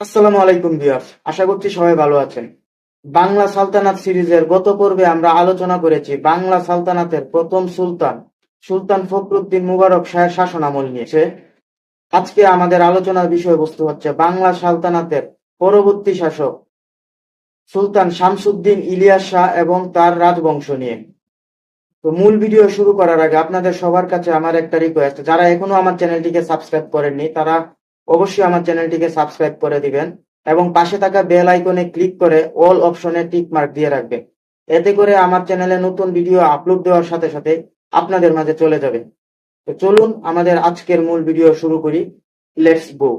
আসসালামু আলাইকুম, ভিউয়ার্স। আশা করছি সবাই ভালো আছেন। বাংলা সালতানাত সিরিজের গত পর্বে আমরা আলোচনা করেছি বাংলা সালতানাতের প্রথম সুলতান সুলতান ফখরুদ্দিন মুবারক শাহের শাসনামল নিয়ে। সে আজকে আমাদের আলোচনার বিষয়বস্তু হচ্ছে বাংলা সালতানাতের পরবর্তী শাসক সুলতান শামসুদ্দিন ইলিয়াস শাহ এবং তার রাজবংশ নিয়ে। তো মূল ভিডিও শুরু করার আগে আপনাদের সবার কাছে আমার একটা রিকোয়েস্ট যারা এখনও আমার চ্যানেলটিকে সাবস্ক্রাইব করেননি, তারা অবশ্যই আমার চ্যানেলটিকে সাবস্ক্রাইব করে দিবেন এবং পাশে থাকা বেল আইকনে ক্লিক করে অল অপশনে টিক মার্ক দিয়ে রাখবেন। এতে করে আমার চ্যানেলে নতুন ভিডিও আপলোড দেওয়ার সাথে সাথে আপনাদের মাঝে চলে যাবে। তো চলুন আমাদের আজকের মূল ভিডিও শুরু করি। লেটস গো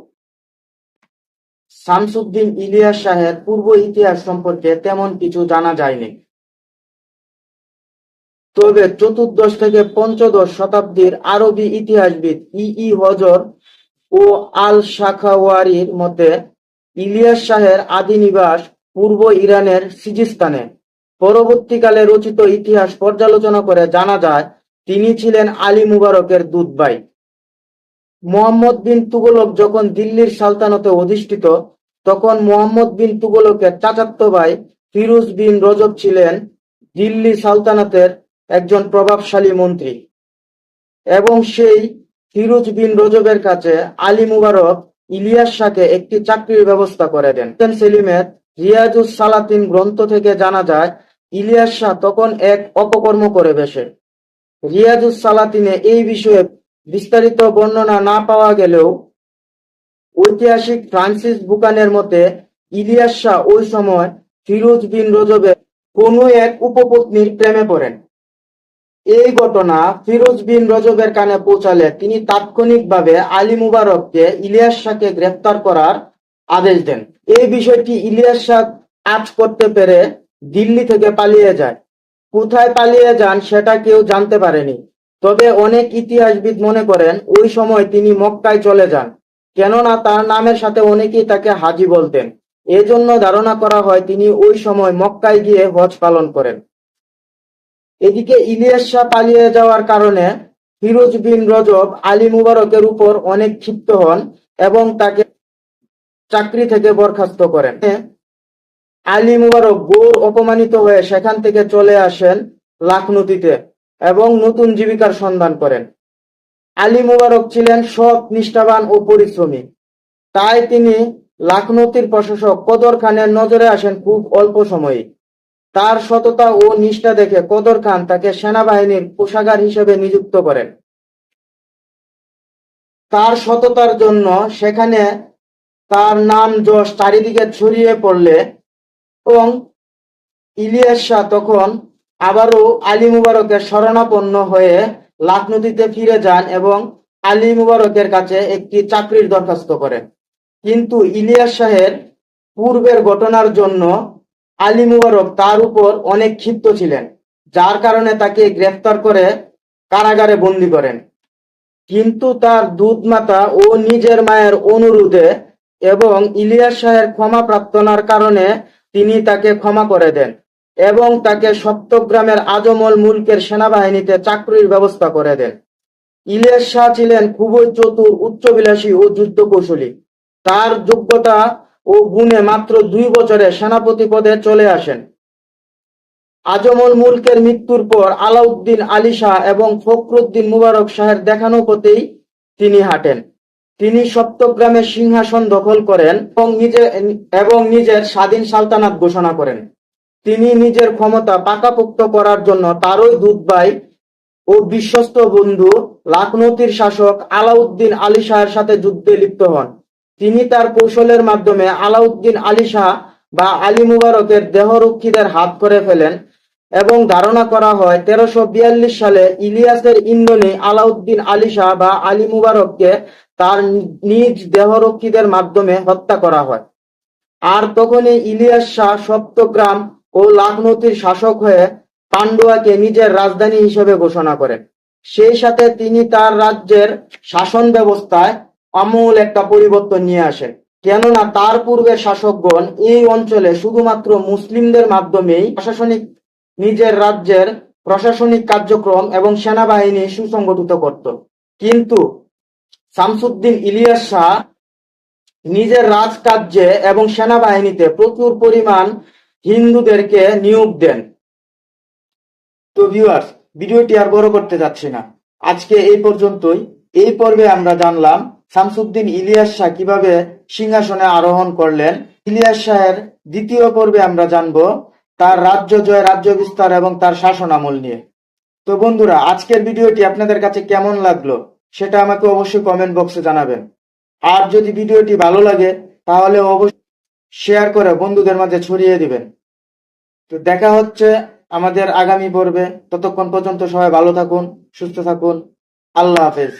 শামসুদ্দিন ইলিয়াস শাহের পূর্ব ইতিহাস সম্পর্কে তেমন কিছু জানা যায়নি। তবে চতুর্দশ থেকে পঞ্চদশ শতাব্দীর আরবি ইতিহাসবিদ ই ই হজর ও আল শাখাওয়ারির মতে ইলিয়াস শাহের আদি নিবাস পূর্ব ইরানের সিজিস্তানে। পরবর্তীকালে রচিত ইতিহাস পর্যালোচনা করে জানা যায়, তিনি ছিলেন আলী মুবারকের দুধভাই মোহাম্মদ বিন তুগলক যখন দিল্লির সালতানতে অধিষ্ঠিত, তখন মোহাম্মদ বিন তুগলকের চাচাত্ত ভাই ফিরোজ বিন রজব ছিলেন দিল্লি সালতানাতের একজন প্রভাবশালী মন্ত্রী। এবং সেই ফিরোজ বিন রজবের কাছে আলী মুবারক ইলিয়াস শাহকে একটি চাকরির ব্যবস্থা করে দেন। সেলিমের রিয়াজুস সালাতিন গ্রন্থ থেকে জানা যায়, ইলিয়াস শাহ তখন এক অপকর্ম করে বসে। রিয়াজুস সালাতিনে এই বিষয়ে বিস্তারিত বর্ণনা না পাওয়া গেলেও ঐতিহাসিক ফ্রান্সিস বুকানের মতে, ইলিয়াস শাহ ওই সময় ফিরোজ বিন রজবের কোনো এক উপপত্নীর প্রেমে পড়েন। এই ঘটনা ফিরোজ বিন রজবের কানে পৌঁছালে তিনি তাৎক্ষণিকভাবে আলী মুবারককে ইলিয়াস শাহকে গ্রেফতার করার আদেশ দেন। এই বিষয়টি ইলিয়াস শাহ আজ করতে পেরে দিল্লি থেকে পালিয়ে যায়। কোথায় পালিয়ে যান সেটা কেউ জানতে পারেনি। তবে অনেক ইতিহাসবিদ মনে করেন, ওই সময় তিনি মক্কায় চলে যান। কেননা তার নামের সাথে অনেকেই তাকে হাজি বলতেন। এজন্য ধারণা করা হয় তিনি ওই সময় মক্কায় গিয়ে হজ পালন করেন। এদিকে ইলিয়াস শাহ পালিয়ে যাওয়ার কারণে ফিরোজ বিন রজব আলী মুবারকের উপর অনেক ক্ষিপ্ত হন এবং তাকে চাকরি থেকে বরখাস্ত করেন। আলী মুবারক গৌর অপমানিত হয়ে সেখান থেকে চলে আসেন লাখনতিতে এবং নতুন জীবিকার সন্ধান করেন। আলী মুবারক ছিলেন সৎ, নিষ্ঠাবান ও পরিশ্রমী। তাই তিনি লাখনতির প্রশাসক কদর খানের নজরে আসেন খুব অল্প সময়ে। তার সততা ও নিষ্ঠা দেখে কদর খান তাকে সেনাবাহিনীর কোষাগার হিসেবে নিযুক্ত করেন। তার সততার জন্য সেখানে তার নাম যশ চারিদিকে ছড়িয়ে পড়লে এবং ইলিয়াস শাহ তখন আবারও আলী মুবারকের শরণাপন্ন হয়ে লাখনদীতে ফিরে যান এবং আলী মুবারকের কাছে একটি চাকরির দরখাস্ত করেন। কিন্তু ইলিয়াস শাহের পূর্বের ঘটনার জন্য আলী মুবারক তার উপর অনেক ক্ষিপ্ত ছিলেন, যার কারণে তাকে গ্রেফতার করে কারাগারে বন্দি করেন। কিন্তু তার দুধ মাতা ও নিজের মায়ের অনুরোধে এবং ইলিয়াস শাহের ক্ষমা প্রার্থনার কারণে তিনি তাকে ক্ষমা করে দেন এবং তাকে সপ্তগ্রামের আজমল মুলকের সেনাবাহিনীতে চাকরির ব্যবস্থা করে দেন। ইলিয়াস শাহ ছিলেন খুবই চতুর, উচ্চবিলাসী ও যুদ্ধ কৌশলী তার যোগ্যতা ও গুণে মাত্র দুই বছরে সেনাপতি পদে চলে আসেন। আজমল মুলকের মৃত্যুর পর আলাউদ্দিন আলী শাহ এবং ফখরুদ্দিন মুবারক শাহের দেখানো পথেই তিনি হাঁটেন। তিনি সপ্তগ্রামের সিংহাসন দখল করেন এবং নিজে এবং নিজের স্বাধীন সালতানাত ঘোষণা করেন। তিনি নিজের ক্ষমতা পাকাপোক্ত করার জন্য তারই দুধভাই ও বিশ্বস্ত বন্ধু লাখনতির শাসক আলাউদ্দিন আলী শাহের সাথে যুদ্ধে লিপ্ত হন। তিনি তার কৌশলের মাধ্যমে আলাউদ্দিন আলী শাহ বা আলী মুবারকের দেহরক্ষীদের হাত করে ফেলেন এবং ধারণা করা হয় তেরোশো বিয়াল্লিশ সালে ইলিয়াসের ইন্ধনে আলাউদ্দিন আলী শাহ বা আলী মুবারককে তার নিজ দেহরক্ষীদের মাধ্যমে হত্যা করা হয়। আর তখনই ইলিয়াস শাহ সপ্তগ্রাম ও লাখনতির শাসক হয়ে পান্ডুয়াকে নিজের রাজধানী হিসেবে ঘোষণা করেন। সেই সাথে তিনি তার রাজ্যের শাসন ব্যবস্থায় আমূল একটা পরিবর্তন নিয়ে আসে। কেননা তার পূর্বের শাসকগণ এই অঞ্চলে শুধুমাত্র মুসলিমদের মাধ্যমেই প্রশাসনিক নিজের রাজ্যের প্রশাসনিক কার্যক্রম এবং সেনাবাহিনী সুসংগঠিত করত। কিন্তু শামসুদ্দিন ইলিয়াস শাহ নিজের রাজকার্যে এবং সেনাবাহিনীতে প্রচুর পরিমাণ হিন্দুদেরকে নিয়োগ দেন। তো ভিউয়ার্স ভিডিওটি আর বড় করতে যাচ্ছি না। আজকে এই পর্যন্তই। এই পর্বে আমরা জানলাম শামসুদ্দিন ইলিয়াস শাহ কীভাবে সিংহাসনে আরোহণ করলেন? ইলিয়াস শাহের দ্বিতীয় পর্বে আমরা জানব তার রাজ্য জয়, রাজ্য বিস্তার এবং তার শাসন আমল নিয়ে। তো বন্ধুরা, আজকের ভিডিওটি আপনাদের কাছে কেমন লাগল সেটা আমাকে অবশ্যই কমেন্ট বক্সে জানাবেন। আর যদি ভিডিওটি ভালো লাগে, তাহলে অবশ্যই শেয়ার করে বন্ধুদের মাঝে ছড়িয়ে দিবেন। তো দেখা হচ্ছে আমাদের আগামী পর্বে। ততক্ষণ পর্যন্ত সবাই ভালো থাকুন, সুস্থ থাকুন। আল্লাহ হাফেজ।